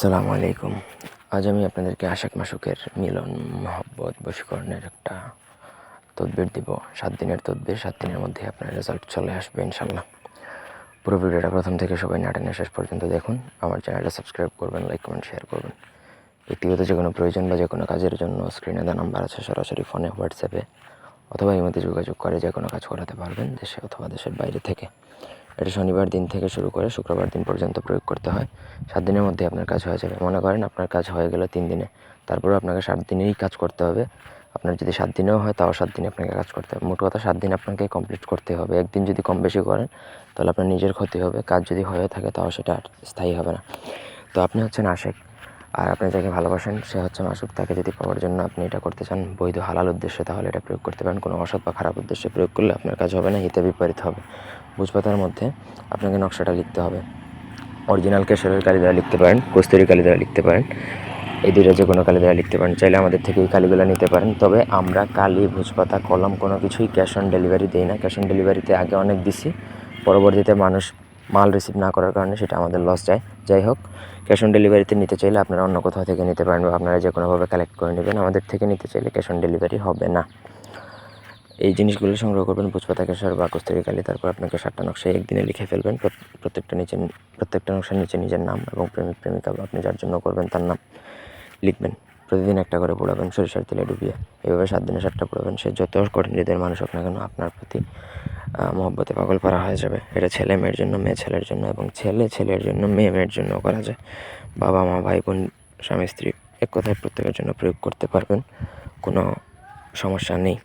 আসসালামু আলাইকুম। আজ আমি আপনাদেরকে আশাক মাসুকের মিলন মহব্বত বশীকরণের একটা তদবির দিব। সাত দিনের তদবির, সাত দিনের মধ্যে আপনার রেজাল্ট চলে আসবে ইনশাল্লাহ পুরো ভিডিওটা প্রথম থেকে সবাই নাটেনে শেষ পর্যন্ত দেখুন। আমার চ্যানেলটা সাবস্ক্রাইব করবেন লাইক কমেন্ট শেয়ার করবেন। ব্যক্তিগত যে কোনো প্রয়োজন বা যে কোনো কাজের জন্য স্ক্রিনে দেওয়া নাম্বার আছে সরাসরি ফোনে হোয়াটসঅ্যাপে অথবা এই মধ্যে যোগাযোগ করে যে কোনো কাজ করাতে পারবেন দেশে অথবা দেশের বাইরে থেকে। এটা শনিবার দিন থেকে শুরু করে শুক্রবার দিন পর্যন্ত প্রয়োগ করতে হয়। সাত দিনের মধ্যে আপনার কাজ হয়ে যাবে। মনে করেন আপনার কাজ হয়ে গেল তিন দিনে। তারপরে আপনাকে সাত দিনেই কাজ করতে হবে। আপনার যদি সাত দিনেও হয়, তাও সাত দিনে আপনাকে কাজ করতে হবে। মোট কথা সাত দিন আপনাকে কমপ্লিট করতে হবে। একদিন যদি কম বেশি করেন, তাহলে আপনার নিজের ক্ষতি হবে। কাজ যদি হয়ে থাকে, তাও সেটা আর স্থায়ী হবে না। তো আপনি হচ্ছেন আশেক। আর আপনি যাকে ভালোবাসেন, সে হচ্ছে মাসুক। তাকে যদি পাওয়ার জন্য আপনি এটা করতে চান, বৈধ হালাল উদ্দেশ্যে, তাহলে এটা প্রয়োগ করতে পারেন। কোনো অসৎ বা খারাপ উদ্দেশ্যে প্রয়োগ করলে আপনার কাজ হবে না, হিতে বিপরীত হবে। ভোজপাতার মধ্যে আপনাকে নকশাটা লিখতে হবে। অরিজিনাল কেশরের কালি দ্বারা লিখতে পারেন, কস্তুরি কালি দ্বারা লিখতে পারেন, এই দুইটা যে কোনো কালি দ্বারা লিখতে পারেন। চাইলে আমাদের থেকে এই কালিগুলো নিতে পারেন। তবে আমরা কালি, ভোজপাতা, কলম কোনো কিছুই ক্যাশ অন ডেলিভারি দিই না। ক্যাশ অন ডেলিভারিতে আগে অনেক দিছি। পরবর্তীতে মানুষ মাল রিসিভ না করার কারণে সেটা আমাদের লস যায়। যাই হোক, ক্যাশ অন ডেলিভারিতে নিতে চাইলে আপনারা অন্য কোথাও থেকে নিতে পারেন বা আপনারা যে কোনোভাবে কালেক্ট করে নেবেন, আমাদের থেকে নিতে চাইলে ক্যাশ অন ডেলিভারি হবে না। এই জিনিসগুলো সংগ্রহ করবেন পুষ্পাতা কেশর বা কস্তুরি কালি তারপর আপনাকে সাতটা নকশায় একদিনে লিখে ফেলবেন। প্রত- প্রত্যেকটা নিচে, প্রত্যেকটা নকশার নিচে নিজের নাম এবং প্রেমিক, প্রেমিকা আপনি যার জন্য করবেন তার নাম লিখবেন। প্রতিদিন একটা করে পোড়াবেন, সরিষার তেলে ডুবিয়ে। এভাবে সাত দিনে সাতটা পোড়াবেন। সে যত কঠিন হৃদয়ের মানুষ হোক না কেন, আপনার প্রতি মহব্বতে পাগল করা হয়ে যাবে। এটা ছেলে মেয়ের জন্য, মেয়ে ছেলের জন্য এবং ছেলে ছেলের জন্য, মেয়ে মেয়ের জন্য করা যায়। বাবা, মা, ভাই, বোন, স্বামী, স্ত্রী, এক কথায় প্রত্যেকের জন্য প্রয়োগ করতে পারবেন। কোনো সমস্যা নেই।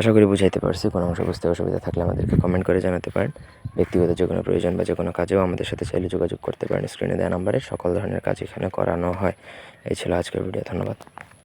আশা করি বুঝাইতে পারছি, কোনো অংশ বুঝতে অসুবিধা থাকলে আমাদেরকে কমেন্ট করে জানাতে পারেন। ব্যক্তিগত যে কোনো প্রয়োজন বা যে কোনো কাজেও আমাদের সাথে চাইলে যোগাযোগ করতে পারেন। স্ক্রিনে দেওয়া নাম্বারে সকল ধরনের কাজ এখানে করানো হয়। এই ছিল আজকের ভিডিও ধন্যবাদ।